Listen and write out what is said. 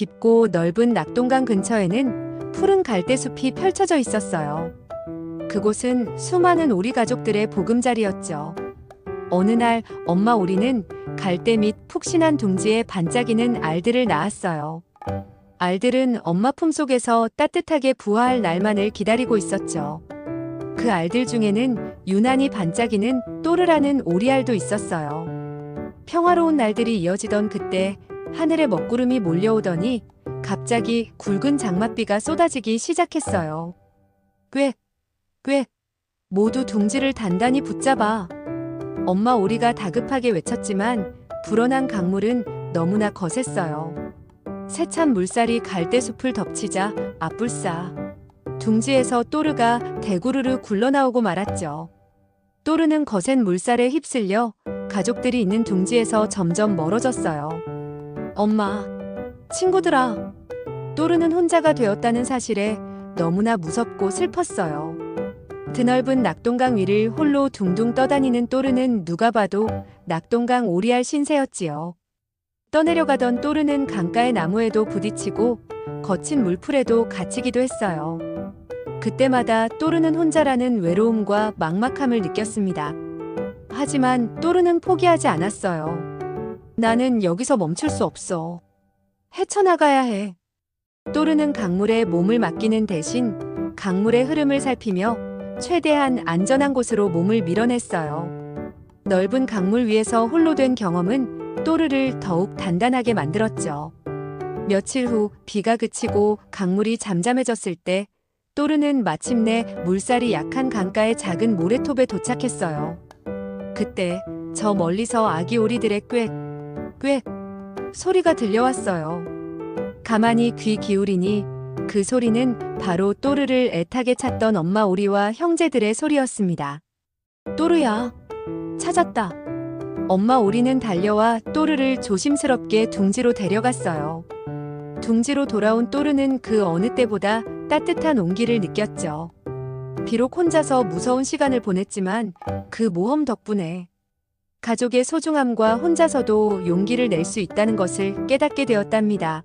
깊고 넓은 낙동강 근처에는 푸른 갈대숲이 펼쳐져 있었어요. 그곳은 수많은 오리 가족들의 보금자리였죠. 어느 날 엄마 오리는 갈대 밑 푹신한 둥지에 반짝이는 알들을 낳았어요. 알들은 엄마 품속에서 따뜻하게 부화할 날만을 기다리고 있었죠. 그 알들 중에는 유난히 반짝이는 또르라는 오리알도 있었어요. 평화로운 날들이 이어지던 그때 하늘에 먹구름이 몰려오더니 갑자기 굵은 장맛비가 쏟아지기 시작했어요. 꽤, 꽤, 모두 둥지를 단단히 붙잡아. 엄마 오리가 다급하게 외쳤지만 불어난 강물은 너무나 거셌어요. 세찬 물살이 갈대숲을 덮치자 앞불싸. 둥지에서 또르가 대구르르 굴러나오고 말았죠. 또르는 거센 물살에 휩쓸려 가족들이 있는 둥지에서 점점 멀어졌어요. 엄마, 친구들아, 또르는 혼자가 되었다는 사실에 너무나 무섭고 슬펐어요. 드넓은 낙동강 위를 홀로 둥둥 떠다니는 또르는 누가 봐도 낙동강 오리알 신세였지요. 떠내려가던 또르는 강가의 나무에도 부딪히고 거친 물풀에도 갇히기도 했어요. 그때마다 또르는 혼자라는 외로움과 막막함을 느꼈습니다. 하지만 또르는 포기하지 않았어요. 나는 여기서 멈출 수 없어. 헤쳐나가야 해. 또르는 강물에 몸을 맡기는 대신 강물의 흐름을 살피며 최대한 안전한 곳으로 몸을 밀어냈어요. 넓은 강물 위에서 홀로 된 경험은 또르를 더욱 단단하게 만들었죠. 며칠 후 비가 그치고 강물이 잠잠해졌을 때 또르는 마침내 물살이 약한 강가의 작은 모래톱에 도착했어요. 그때 저 멀리서 아기 오리들의 꽥, 꽥 소리가 들려왔어요. 가만히 귀 기울이니 그 소리는 바로 또르를 애타게 찾던 엄마 오리와 형제들의 소리였습니다. 또르야, 찾았다. 엄마 오리는 달려와 또르를 조심스럽게 둥지로 데려갔어요. 둥지로 돌아온 또르는 그 어느 때보다 따뜻한 온기를 느꼈죠. 비록 혼자서 무서운 시간을 보냈지만 그 모험 덕분에 가족의 소중함과 혼자서도 용기를 낼 수 있다는 것을 깨닫게 되었답니다.